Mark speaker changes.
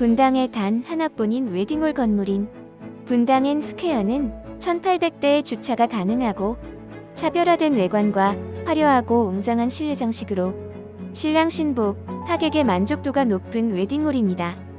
Speaker 1: 분당의 단 하나뿐인 웨딩홀 건물인 분당엔 스퀘어는 1800대의 주차가 가능하고 차별화된 외관과 화려하고 웅장한 실내 장식으로 신랑 신부, 하객의 만족도가 높은 웨딩홀입니다.